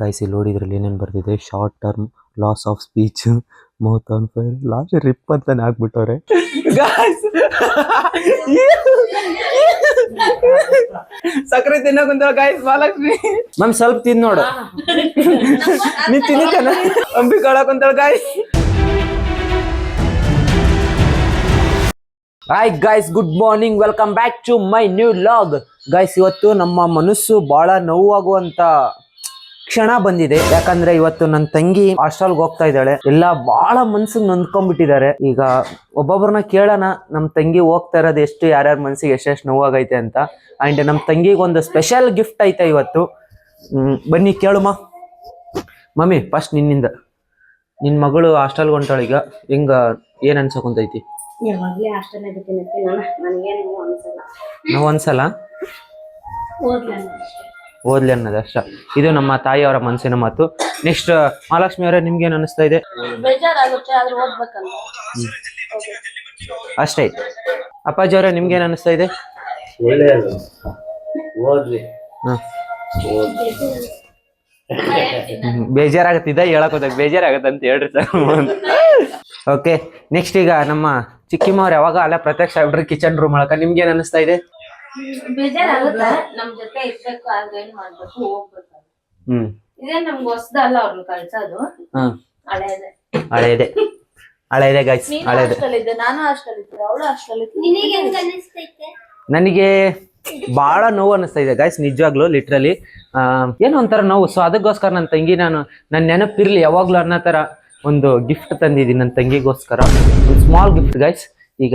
Guys ಇಲ್ಲಿ ನೋಡಿದ್ರಲ್ಲಿ ಏನೇನು ಬರ್ತಿದೆ short term loss of speech mouth on fire last RIP ಅಂತಾನೆ ಹಾಕ್ಬಿಟ್ಟವ್ರೆ. ಗಾಯ್ಸ್ ಸಕ್ಕರೆ ತಿನ್ನೋ ಕುಂತ ಗಾಯ್ಸ್ ಮಹಾಲಕ್ಷ್ಮಿ ಮ್ಯಾಮ್ ಸ್ವಲ್ಪ ತಿನ್ ನೋಡು. ನೀ ತಿನ್ನ ಅಂಬಿ ಕುಂತಾಳ guys hi guys good morning welcome back to my new log guys ಇವತ್ತು ನಮ್ಮ ಮನಸ್ಸು ಬಹಳ ನೋವಾಗುವಂತ ಕ್ಷಣ ಬಂದಿದೆ. ಯಾಕಂದ್ರೆ ಇವತ್ತು ನನ್ನ ತಂಗಿ ಹಾಸ್ಟೆಲ್ಗೆ ಹೋಗ್ತಾ ಇದ್ದಾಳೆ. ಎಲ್ಲ ಬಹಳ ಮನ್ಸಿಗೆ ನೊಂದ್ಕೊಂಡ್ಬಿಟ್ಟಿದ್ದಾರೆ ಈಗ ಒಬ್ಬೊಬ್ರನ್ನ ಕೇಳೋಣ ನಮ್ಮ ತಂಗಿ ಹೋಗ್ತಾ ಇರೋದು ಎಷ್ಟು ಯಾರ್ಯಾರ ಮನ್ಸಿಗೆ ಎಷ್ಟೆಷ್ಟು ನೋವಾಗೈತೆ ಅಂತ. ಅಂಡ್ ನಮ್ಮ ತಂಗಿಗೆ ಒಂದು ಸ್ಪೆಷಲ್ ಗಿಫ್ಟ್ ಐತೆ ಇವತ್ತು. ಬನ್ನಿ ಕೇಳುಮ. ಮಮ್ಮಿ ಫಸ್ಟ್ ನಿನ್ನಿಂದ. ನಿನ್ನ ಮಗಳು ಹಾಸ್ಟೆಲ್ಗೆ ಹೊಂಟಾಳ ಈಗ. ಹೆಂಗ ಏನ್ ಅನ್ಸಕೊಂತೈತಿ ಯಾವಾಗ್ಲೇ ಹಾಸ್ಟೆಲ್ ಬಿಟ್ಟಿನಿ ನಾನು ನನಗೇನು ಅನ್ಸಲ್ಲ. ನಾವು ಒಂದ್ಸಲ ಓದ್ಲ ಅನ್ನೋದು ಅಷ್ಟ. ಇದು ನಮ್ಮ ತಾಯಿಯವರ ಮನಸ್ಸಿನ ಮಾತು. ನೆಕ್ಸ್ಟ್ ಮಹಾಲಕ್ಷ್ಮಿ ಅವರೇ ನಿಮ್ಗೆ ಏನ್ ಅನಿಸ್ತಾ ಇದೆ? ಬೇಜಾರಾಗುತ್ತೆ ಆದ್ರೆ ಓದ್ಬೇಕಲ್ಲ ಅಷ್ಟೇ ಅಪ್ಪಾಜಿ ಅವರೇ ನಿಮ್ಗೆ ಏನ್ ಅನಿಸ್ತಾ ಇದೆ? ಒಳ್ಳೆಯದು. ಹ್ಮ್. ಬೇಜಾರಾಗತ್ತಿದೆ ಹೇಳಕ್ ಹೋದಾಗ ಬೇಜಾರಾಗತ್ತೆ ಅಂತ ಹೇಳ್ರಿ ಸರ್. ಓಕೆ ನೆಕ್ಸ್ಟ್ ಈಗ ನಮ್ಮ ಚಿಕ್ಕಿಮ್ಮ ಅವ್ರು ಯಾವಾಗ ಅಲ್ಲ ಪ್ರತ್ಯಕ್ಷ ಆಗ್ಬಿಟ್ರಿ ಕಿಚನ್ ರೂಮ್ ಒಳಗ. ನಿಮ್ಗೆ ಏನ್ ಅನಿಸ್ತಾ ಇದೆ? ಬೇಜಾರಾಗುತ್ತೆ. ನಮ್ ಜೊತೆ ಇರ್ಬೇಕು ಆದ್ರೆ ಏನ್ ಮಾಡ್ಬೇಕು ಹೋಗ್ಬೇಕು ಹ್ಮ್. ಇದೇ ನಮ್ಗೆ ಹೊಸದಲ್ಲ ಅವ್ರನ್ನ ಕಳ್ಸೋದು. ಹ್ಮ್ ಹಳೇದೆ. ಹಳೇದೆ. ಹಳೇದೆ ಗೈಸ್ ನೀನು ಹಳೇದೆ. ಇದ್ದೆ ನಾನು ಹಾಸ್ಟೆಲ್ ಇದ್ದೆ ಅವಳು ಹಾಸ್ಟೆಲ್ ಇದ್ದೆ ನಿನಗೆ ಹೆಂಗ್ ಅನಿಸ್ತೈತೆ? ನನಗೆ ಬಹಳ ನೋವು ಅನಿಸ್ತಾ ಇದೆ ಗೈಸ್ ನಿಜವಾಗ್ಲು ಲಿಟ್ರಲಿ ಏನೋ ಒಂಥರ ನೋವು. ಸೊ ಅದಕ್ಕೋಸ್ಕರ ನನ್ನ ತಂಗಿ ನಾನು ನನ್ನ ನೆನಪಿರ್ಲಿ ಯಾವಾಗ್ಲೂ ಅನ್ನೋ ತರ ಒಂದು ಗಿಫ್ಟ್ ತಂದಿದ್ದೀನಿ ನನ್ನ ತಂಗಿಗೋಸ್ಕರ. ಒಂದು ಸ್ಮಾಲ್ ಗಿಫ್ಟ್ ಗಾಯ್ಸ್ ಈಗ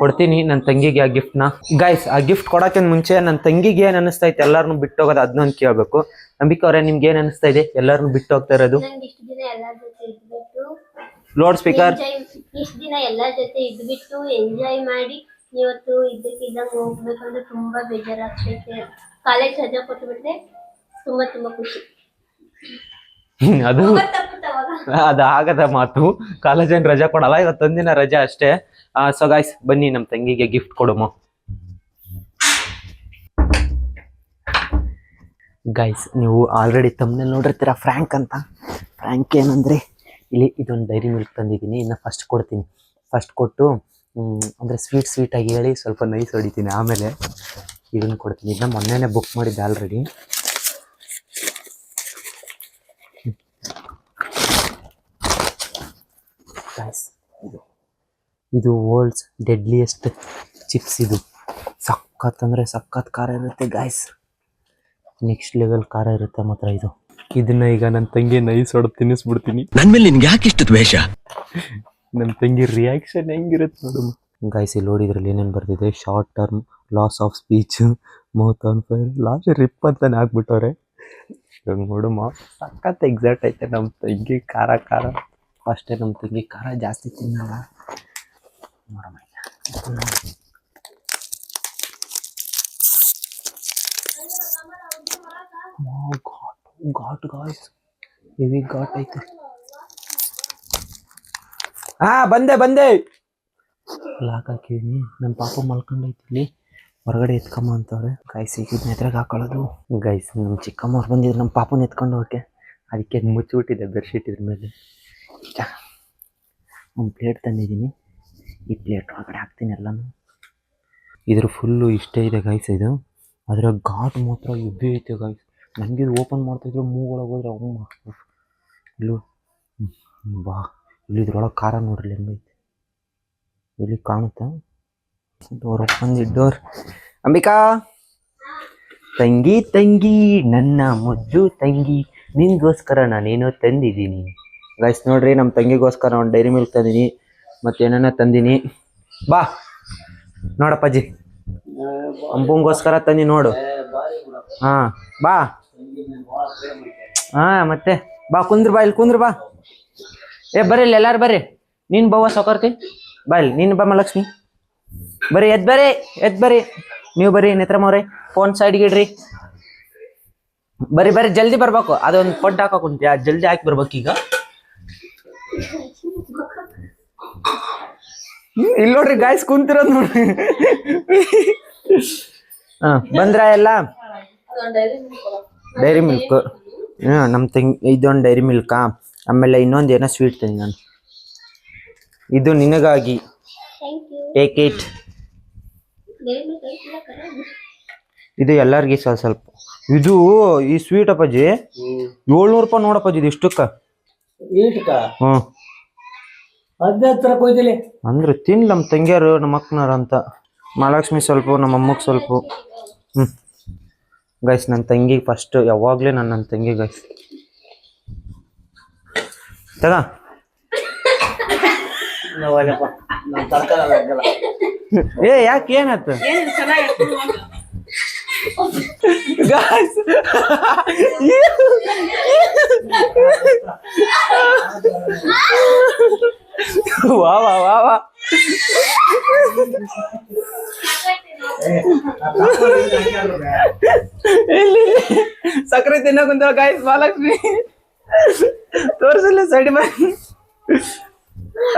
ಕೊಡ್ತೀನಿ ನನ್ನ ತಂಗಿಗೆ ಆ ಗಿಫ್ಟ್ನ ಗೈಸ್ ಆ ಗಿಫ್ಟ್ ಕೊಡೋಕ್ಕಿಂತ ಮುಂಚೆ ನನ್ನ ತಂಗಿಗೆ ಏನು ಅನಿಸ್ತಾ ಇತ್ತು ಎಲ್ಲರನ್ನೂ ಬಿಟ್ಟು ಹೋಗೋದು ಅದನ್ನೊಂದು ಕೇಳಬೇಕು. ಅಂಬಿಕಾ ಅವರೇ ನಿಮ್ಗೆ ಏನು ಅನಿಸ್ತಾ ಇದೆ? ಎಲ್ಲರನ್ನೂ ಬಿಟ್ಟು ಹೋಗ್ತಾ ಇರೋದು ಲೋಡ್ ಸ್ಪೀಕರ್ ಇಷ್ಟು ದಿನ ಎಲ್ಲರ ಜೊತೆ ಇದ್ಬಿಟ್ಟು ಎಂಜಾಯ್ ಮಾಡಿ ಇವತ್ತು ಇದ್ದಕ್ಕಿದ್ದಂಗೆ ಹೋಗ್ಬೇಕಂದ್ರೆ ತುಂಬಾ ಬೇಜಾರಾಗ್ತೈತೆ. ಕಾಲೇಜ್ ರಜಾ ಕೊಟ್ಬಿಟ್ರೆ ತುಂಬಾ ತುಂಬಾ ಖುಷಿ. ಅದು ಅದು ಆಗದ ಮಾತು. ಕಾಲೇಜನ್ ರಜಾ ಕೊಡಲ್ಲ? ಇವತ್ತೊಂದಿನ ರಜಾ ಅಷ್ಟೇ. ಸೊ ಗಾಯ್ಸ್ ಬನ್ನಿ ನಮ್ಮ ತಂಗಿಗೆ ಗಿಫ್ಟ್ ಕೊಡೋಮ. ಗೈಸ್ ನೀವು ಆಲ್ರೆಡಿ ತಮ್ಮನೇ ನೋಡಿರ್ತೀರ? ಫ್ರ್ಯಾಂಕ್ ಅಂತ. ಫ್ರ್ಯಾಂಕ್ ಏನಂದ್ರೆ, ಇಲ್ಲಿ ಇದೊಂದು ಡೈರಿ ಮಿಲ್ಕ್ ತಂದಿದ್ದೀನಿ. ಇನ್ನು ಫಸ್ಟ್ ಕೊಡ್ತೀನಿ. ಫಸ್ಟ್ ಕೊಟ್ಟು ಅಂದ್ರೆ ಸ್ವೀಟ್ ಸ್ವೀಟಾಗಿ ಹೇಳಿ ಸ್ವಲ್ಪ ನೈಸ್ ಹೊಡಿತೀನಿ. ಆಮೇಲೆ ಇದನ್ನು ಕೊಡ್ತೀನಿ. ಇದನ್ನ ಮೊನ್ನೆನೇ ಬುಕ್ ಮಾಡಿದ್ದೆ ಆಲ್ರೆಡಿ ಗಾಯ್ಸ್ ಇದು ಇದು ವರ್ಲ್ಡ್ಸ್ ಡೆಡ್ಲಿಯೆಸ್ಟ್ ಚಿಪ್ಸ್ ಇದು. ಸಖತ್ ಅಂದರೆ ಸಖತ್ ಖಾರ ಇರುತ್ತೆ ಗಾಯ್ಸ್ ನೆಕ್ಸ್ಟ್ ಲೆವೆಲ್ ಖಾರ ಇರುತ್ತೆ ಮಾತ್ರ ಇದು. ಇದನ್ನ ಈಗ ನನ್ನ ತಂಗಿ ನೈಸ್ ಹೊಡೆದು ತಿನ್ನಿಸ್ಬಿಡ್ತೀನಿ. ನನ್ನ ಮೇಲೆ ನಿನ್ಗೆ ಯಾಕೆ ಇಷ್ಟು ದ್ವೇಷ? ನನ್ನ ತಂಗಿ ರಿಯಾಕ್ಷನ್ ಹೆಂಗಿರುತ್ತೆ ನೋಡು. ಗಾಯ್ಸ್ ಇಲ್ಲಿ ನೋಡಿದ್ರಲ್ಲಿ ಏನೇನು ಬರ್ತಿದೆ short term loss of speech mouth on fire last RIP ಅಂತಾನೆ ಹಾಕ್ಬಿಟ್ಟವ್ರೆ ನೋಡಮ್ಮ ನೋಡುಮ ಸಖತ್ ಎಕ್ಸಾಕ್ಟ್ ಐತೆ ನಮ್ಮ ತಂಗಿ ಖಾರ ಖಾರ. ಫಸ್ಟೇ ನಮ್ಮ ತಂಗಿ ಖಾರ ಜಾಸ್ತಿ ತಿನ್ನಲ್ಲ. ನೋಡಮ್ಮ ಘಾಟ್ ಘಾಟ್ ಗಾಯ್ಸ್ ಹೆವಿ ಘಾಟ್ ಐತೆ ಹಾ ಬಂದೆ ಬಂದೆ ಲಾಕ್ ಹಾಕಿದೀನಿ ನಮ್ಮ ಪಾಪ ಮಲ್ಕೊಂಡೈತಿ ಇಲ್ಲಿ ಹೊರಗಡೆ ಎತ್ಕಮ್ಮ ಅಂತವ್ರೆ ಈಗ ಇದನ್ನ ಎದ್ರಾಗ ಹಾಕೊಳ್ಳೋದು ಗೈಸ್ ನಮ್ಮ ಚಿಕ್ಕಮ್ಮವ್ರು ಬಂದಿದ್ರು ನಮ್ಮ ಪಾಪನ ಎತ್ಕೊಂಡು ಹೋಗಕ್ಕೆ ಅದಕ್ಕೆ ಅದ್ ಮುಚ್ಚಿಬಿಟ್ಟಿದೆ ಬೆಡ್ಶೀಟ್ ಇದ್ರ ಮೇಲೆ ಒಂದು ಪ್ಲೇಟ್ ತಂದಿದ್ದೀನಿ ಈ ಪ್ಲೇಟ್ ಒಳಗಡೆ ಹಾಕ್ತೀನಿ ಎಲ್ಲನೂ. ಇದ್ರ ಫುಲ್ಲು ಇಷ್ಟೇ ಇದೆ ಗೈಸ್ ಇದು. ಅದರ ಘಾಟ್ ಮಾತ್ರ ಎಬ್ಬಿ ಐತೆ ಗಾಯ್ಸ್ ನನಗೆ ಇದು ಓಪನ್ ಮಾಡ್ತಾಯಿದ್ರು ಮೂಗೊಳಗೆ ಹೋದ್ರೆ ಅಮ್ಮ ಇಲ್ಲೂ ಬಾ. ಇಲ್ಲಿ ಇದ್ರೊಳಗೆ ಖಾರ ನೋಡ್ರಿ ಹೆಂಗೈತೆ ಇಲ್ಲಿ ಕಾಣುತ್ತಾ? Door open door Ambika! ತಂಗಿ ತಂಗಿ, ನನ್ನ ಮುದ್ದು ತಂಗಿ, ನಿನ್ಗೋಸ್ಕರ ನಾನೇನೋ ತಂದಿದ್ದೀನಿ. ಗೈಸ್ ನೋಡ್ರಿ ನಮ್ಮ ತಂಗಿಗೋಸ್ಕರ ಒಂದು ಡೈರಿ ಮಿಲ್ಕ್ ತಂದೀನಿ. ಮತ್ತೆ ತಂದಿನಿ? ಬಾ. ನೋಡಪ್ಪಾಜಿ. ಅಂಬುಂಗೋಸ್ಕರ ತಂದಿ ನೋಡು. ಹಾ, ಬಾ. ಹಾ, ಮತ್ತೆ. ಬಾ, ಕುಂದ್ರ ಬಾ, ಇಲ್ಲಿ ಕುಂದ್ರ ಬಾ. ಏ, ಬರ್ರಿ ಇಲ್ಲಿ, ಎಲ್ಲಾರು ಬರ್ರಿ. ನೀನ್ ಬವ್ವ ಸೌಕರ್ತಿ ಬಾ, ಇಲ್ಲಿ. ನೀನು ಬಾ ಲಕ್ಷ್ಮಿ ಬರ್ರಿ, ಎದ್ ಬರ್ರಿ ಎದ್ ಬರ್ರಿ. ನೀವು ಬರ್ರಿ ನೇತ್ರಮ್ಮವ್ರೆ ಫೋನ್ ಸೈಡ್ಗೆ ಇಡ್ರಿ. ಬರ್ರಿ ಬರ್ರಿ, ಜಲ್ದಿ ಬರ್ಬೇಕು. ಅದೊಂದು ಪಡ್ಡು ಹಾಕೋ ಉಂಟು ಜಲ್ದಿ ಹಾಕಿ ಬರ್ಬೇಕು ಈಗ. ಇಲ್ಲಿ ನೋಡ್ರಿ ಗಾಯ್ಸ್ ಕುಂತಿರೋದು ನೋಡ್ರಿ. ಹಾ ಬಂದ್ರ ಎಲ್ಲ? ಡೈರಿ ಡೈರಿ ಮಿಲ್ಕ್ ಹಾ ನಮ್ಮ ತಂಗ್ ಇದೊಂದು ಡೈರಿ ಮಿಲ್ಕಾ ಆಮೇಲೆ ಇನ್ನೊಂದು ಏನೋ ಸ್ವೀಟ್ ತಿನ್ ನಾನು. ಇದು ನಿನಗಾಗಿ. ಥ್ಯಾಂಕ್ ಯು ಟೇಕ್ ಇಟ್ ಇದು ಎಲ್ಲರಿಗೂ ಸ್ವಲ್ಪ ಸ್ವಲ್ಪ. ಇದು ಈ ಸ್ವೀಟ್ ಅಪ್ಪಾಜಿ? ಏಳ್ನೂರು ರೂಪಾಯಿ ನೋಡಪ್ಪಾಜಿ ಇದು ಇಷ್ಟಕ್ಕ? ಹ್ಞೂ ಹದಿನೈದು ಕೊಯ್ದಿಲಿ? ಅಂದ್ರೆ ತಿನ್ ನಮ್ಮ ತಂಗಿಯರು ನಮ್ಮ ಅಕ್ಕನಾರ ಅಂತ. ಮಹಾಲಕ್ಷ್ಮಿ ಸ್ವಲ್ಪ ನಮ್ಮ ಅಮ್ಮಗ್ ಸ್ವಲ್ಪ. ಹ್ಞೂ ಗೈಸ್ ನನ್ನ ತಂಗಿಗೆ ಫಸ್ಟ್ ಯಾವಾಗಲೇ ನಾನು ನನ್ನ ತಂಗಿ ಗೈಸ್ ತಗ. ಏ ಯಾಕೆ ಏನಾಯ್ತು? Guys. ವಾ ವಾ ವಾ ವಾ. ಇಲ್ಲಿ ಸಕ್ಕರೆ ತಿನ್ನೋ ಕುಂತ ಗಾಯ್ಸ್ ಮಹಾಲಕ್ಷ್ಮಿ ತೋರ್ಸಿಲ್ಲ ಸೈಡ್ ಮಾಡಿ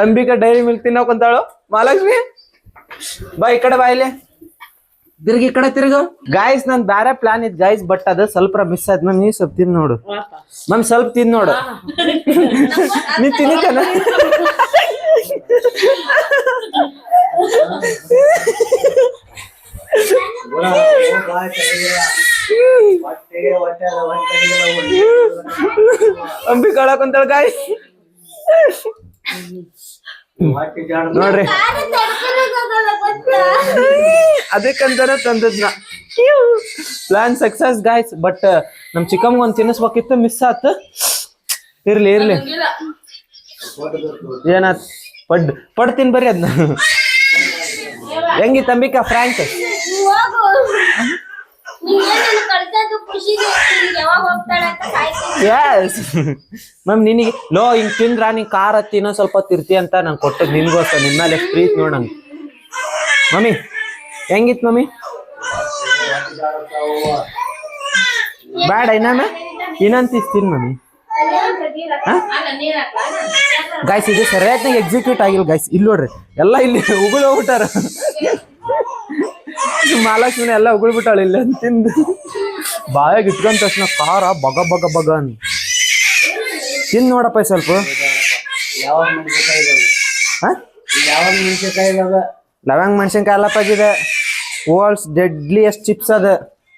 ಅಂಬಿಕಾ ಡೈರಿ ಮಿಲ್ಕ್ ತಿನ್ನೋ ಕುಂತಾಳು. ಮಹಾಲಕ್ಷ್ಮಿ ಬಾ ಈ ಕಡೆ ಬಾ ಇಲ್ಲಿ. ತಿರ್ಗಿ ಈ ಕಡೆ ತಿರ್ಗು. ಗಾಯ್ಸ್ ನನ್ ಬೇರೆ ಪ್ಲಾನ್ ಇದ್ ಗಾಯ್ಸ್ ಬಟ್ ಅದು ಸ್ವಲ್ಪ ಮಿಸ್ ಆಯ್ತು. ಮ್ಯಾಮ್ ನೀವ್ ಸ್ವಲ್ಪ ತಿಂದ್ ನೋಡು. ಮ್ಯಾಮ್ ಸ್ವಲ್ಪ ತಿಂದ್ ನೋಡು. ನೀ ತಿನ್ನಿದ್ದಾನ ಹೊಟ್ಟೆಗೆ ಹೊಟ್ಟೆ ಅಲ್ಲ, ಹೊಟ್ಟೆಗೆ ಅಂಬಿಕಾ ಕುಂತಾಳ ಗಾಯ್ಸ್ ಹೊಟ್ಟೆ ಜಾಡ ನೋಡ್ರಿ ನಾನು ತಡ್ಕೊಳಕ್ಕಾಗಲ್ಲ ಗೊತ್ತಾ ಅದಕ್ಕಂತಾನೆ ತಂದದ್ನ ಪ್ಲಾನ್ ಸಕ್ಸಸ್ ಗಾಯ್ಸ್ ಬಟ್ ನಮ್ ಚಿಕ್ಕಮ್ಗ ಒಂದ್ ತಿನ್ನಿಸ್ಬೇಕಿತ್ತು ಮಿಸ್ ಆತ್. ಇರ್ಲಿ ಇರ್ಲಿ. ಏನಾತ್? ಪಡ್ ಪಡ್ ತಿನ್ ಬರ್ರಿ ಅದನ್ನ ಹೆಂಗಿತ್ತು ತಂಬಿಕ ಫ್ರಾಂಕ್ ಹೋಗು. ನಿಂಗೆ ನಾನು ಕಳ್ಸೋದು ಖುಷಿಗೆ ನಿಂಗೆ ಯಾವಾಗ ಹೋಗ್ತಾಳೆ ಅಂತ ಕಾಯ್ತೀನಿ ಯಸ್ ಮ್ಯಾಮ್ ನಿನಗೆ ಲೋ ಹಿಂಗ್ ತಿಂದ್ರ ನೀ ಕಾರ್ ಹತ್ತಿ ಇನ್ನೊಂದ್ ಸ್ವಲ್ಪ ತಿರ್ತಿ ಅಂತ ನಂಗೆ ಕೊಟ್ಟದ್ ನಿನ್ಗೋಸ್ಕರ ನಿನ್ ಮೇಲೆ ಪ್ರೀತಿ ನೋಡ್ ನಂಗೆ. ಮಮ್ಮಿ ಹೆಂಗಿತ್ ಮಮ್ಮಿ? ಬೇಡ ಇನ್ನೊಮ್ಮೆ? ಇನ್ನೊಂದ್ ತಿಸ್ತೀನಿ ಮಮ್ಮಿ? ಗಾಯ್ಸ್ ಇದು ಸರಿಯಾಗಿ ಎಕ್ಸಿಕ್ಯೂಟ್ ಆಗಿಲ್ಲ ಗಾಯ್ಸ್ ಇಲ್ಲಿ ನೋಡ್ರಿ, ಎಲ್ಲ ಇಲ್ಲಿ ಉಗುಳು ಹೋಗ್ಬಿಟ್ಟಾರ. ಮಹಾಲಕ್ಷ್ಮಿನ ಎಲ್ಲ ಉಗುಳ್ಬಿಟ್ಟಾಳ ಇಲ್ಲಿ ಅಂತ ತಿಂದು. ಬಾಯಾಗ ಇಟ್ಕೊಂಡ ತಕ್ಷಣ ಖಾರ ಬಗ ಬಗ ಬಗ ಅಂತ ತಿಂದ್ ನೋಡಪ್ಪ ಸ್ವಲ್ಪ. ಲವಂಗ್ ಮೆಣಸಿನಕಾಯಿ ಎಲ್ಲ ಪಜಿದೆ ವರ್ಲ್ಡ್ಸ್ ಡೆಡ್ಲಿಯಸ್ಟ್ ಚಿಪ್ಸ್ ಅದ.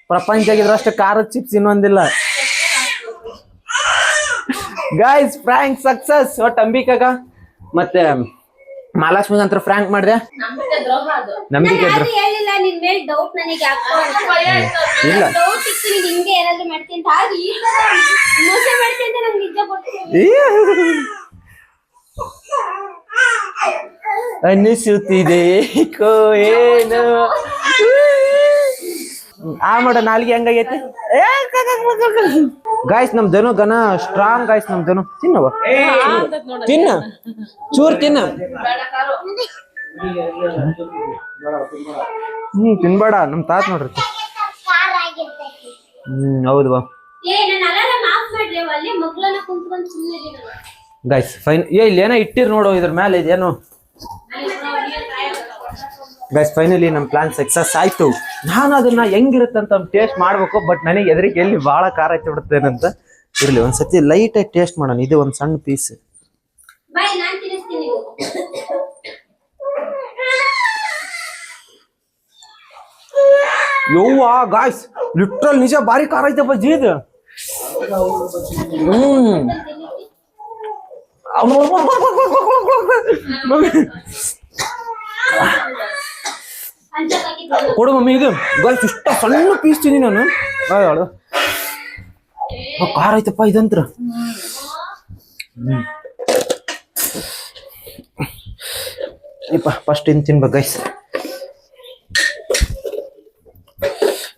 ಪ್ರಪಂಚ ಪ್ರಪಂಚದಾಗಿದ್ರಷ್ಟು ಖಾರದ ಚಿಪ್ಸ್ ಇನ್ನೊಂದಿಲ್ಲ. ಗಾಯ್ಸ್ ಫ್ರ್ಯಾಂಕ್ ಸಕ್ಸಸ್ ಒಟ್ ಅಂಬಿಕಾಗ? ಮತ್ತೆ ಮಹಾಲಕ್ಷ್ಮಿ ಅಂತ ಫ್ರ್ಯಾಂಕ್ ಮಾಡಿದೆ. ನಂಬಿಕೆ ದ್ರೋಹ ಅದು. ನಂಬಿಕೆ ಇದ್ರು. ಇಲ್ಲ. ಡೌಟ್ ಇತ್ತು ನೀನ್ ಹಿಂಗೆ ಏನಾದ್ರು ಅಂತ. ಆದ್ರೆ ಈ ತರ ಮೋಸ ಮಾಡ್ತೀನಿ ಅಂತ ನಂಗೆ ನಿಜ ಗೊತ್ತಿಲ್ಲ. ಅನಿಸುತ್ತಿದೆ ಏನು? ಆ ಮಾಡ ನಾಲ್ಗೆ ಹೆಂಗಾಗೈತಿ? ಗಾಯ್ಸ್ ನಮ್ ದನು ಗನ ಸ್ಟ್ರಾಂಗ್ ಗಾಯ್ಸ್ ನಮ್ ದನು ತಿನ್ನವ ತಿನ್ನ. ಚೂರ್ ತಿನ್ನ. ಹ್ಮ್ ತಿನ್ಬೇಡ. ನಮ್ ತಾತ್ ನೋಡ್ರಿ. ಹ್ಮ್ ಹೌದು ಬಾ. ಗಾಯ್ಸ್ ಫೈನ್ ಏ ಇಲ್ಲಿ ಏನೋ ಇಟ್ಟಿರ್ ನೋಡು ಇದ್ರ ಮೇಲೆ ಇದೇನು? ಗೈಸ್ ಫೈನಲಿ ನಮ್ಮ ಪ್ಲಾನ್ ಸಕ್ಸಸ್ ಆಯ್ತು. ನಾನು ಅದನ್ನ ಹೆಂಗಿರುತ್ತಂತ ಟೇಸ್ಟ್ ಮಾಡ್ಬೇಕು ಬಟ್ ನನಗೆ ಎದುರಿಗೆ ಎಲ್ಲಿ ಭಾಳ ಖಾರ ಹಚ್ಚಿ ಇರಲಿ ಇರ್ಲಿ ಒಂದ್ಸತಿ ಲೈಟ್ ಆಗಿ ಟೇಸ್ಟ್ ಮಾಡೋಣ. ಇದು ಒಂದು ಸಣ್ಣ ಪೀಸ್ ಯೋವಾ ಗಾಯ್ಸ್ ಲಿಟ್ರಲ್ ನಿಜ ಭಾರಿ ಖಾರ ಐತಪ್ಪ ಇದು. ಹ್ಮ್. ಕೊಡು ಮಮ್ಮಿ, ಇದು. ಗೈಸ್ ಇಷ್ಟ ಸಣ್ಣ ಪೀಸ್ ತಿನ್ನಿ ನಾನು. ಹೇಳು ಖಾರ ಐತಪ್ಪ, ಇದಂತ್ರ. ಇಪ್ಪ ಫಸ್ಟ್ ಇನ್ ತಿನ್ಬೇಕು ಗೈಸ್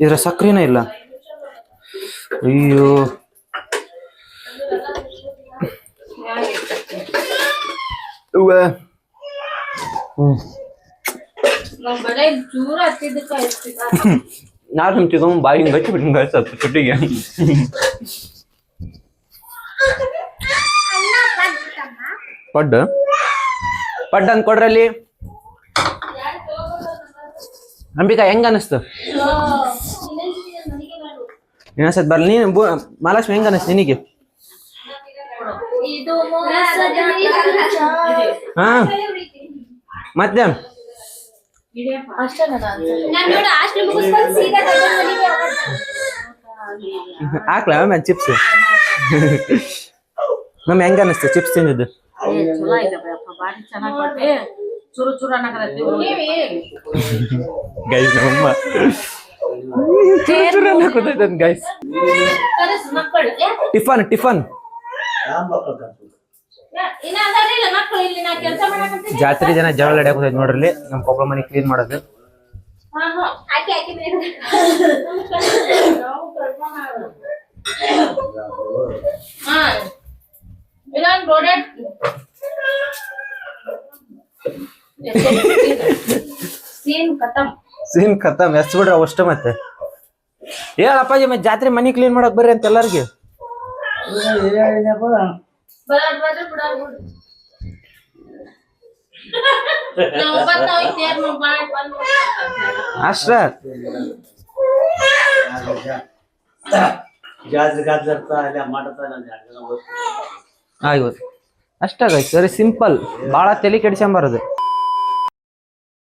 ಇದ್ರ ಸಕ್ಕರೆನೇ ಇಲ್ಲ. ಅಯ್ಯೋ. ಅವ್ವ. ಎಷ್ಟಿಲ್ಲ ನಾನು ನಿಂತಿದ್ದು ಬಾಯಿ ಹಿಂಗೆ ಹಚ್ಚಿ ಬಿಟ್ಟು ಗೈಸ್ ಅದು ಚುಟ್ಟಿಗೆ ಪಡ್ಡು ಪಡ್ಡು ಅಂತ ಕೊಡ್ರಲ್ಲಿ ಅಂಬಿಕಾ ಹೆಂಗ ಅನಿಸ್ತು? ಇನ್ನೊಂದ್ಸತಿ ಬರ್ಲಿ. ನೀನು ಮಹಾಲಕ್ಷ್ಮಿ ಹೆಂಗ ಅನಿಸ್ತು ನಿನಗೆ? ಹಾ. ಮತ್ತೆ ಅಷ್ಟೇ ನನ್ನ ನಾನ್ ನೋಡು ಹಾಸ್ಟೆಲ್ ಮುಗಿಸ್ಕೊಂಡು ಸೀದಾ ಗಂಡನ್ ಮನೆಗೆ ಹೋಗೋದು. Ma'am chips? ನಮ್ ಹೆಂಗ ಅನಿಸ್ತು ಚಿಪ್ಸ್ ತಿಂದಿದ್ದು ಚಲೋ ಇದೆ ಬಯಪ್ಪ ಬಾರಿ ಚೆನ್ನಾಗಿ ಕೊಟ್ಟಿ ಚುರು ಚುರು ಅನ್ನಕತ್ತಿ ಗೈಸ್ ನಮ್ಮ ಗೈಸ್ ಕನಸು ಮಕ್ಕಳು ಏ, ಟಿಫನ್ ಟಿಫನ್. ರಾಮ್ ಜಾತ್ರೆ ಜನ ಜಗಳ ಹಿಡಿಯೋಕೆ ನೋಡ್ರಿ ನಮ್ಮ ಕೊಬ್ಬಳ ಮನೆ ಕ್ಲೀನ್ ಮಾಡೋದು ಸೀನ್ ಖತಮ್ ಎಸ್ ಬಿಡ್ರ ಅಷ್ಟು ಮತ್ತೆ ಹೇಳಪ್ಪಾಜಿ ಮತ್ತೆ ಜಾತ್ರೆ ಮನಿ ಕ್ಲೀನ್ ಮಾಡಕ್ ಬರ್ರಿ ಅಂತ ಎಲ್ಲಾರ್ಗಿ ಬರೋದ್ ಬಂದ್ರೆ ಬಿಡೋದ್ ಬಿಡು. ಅಷ್ಟ ಆಯ್ತು ಅಷ್ಟ ಗೈಸ್ ವೆರಿ ಸಿಂಪಲ್ ಭಾಳ ತಲೆ ಕೆಡಿಸ್ಕೊಂಬಾರದು.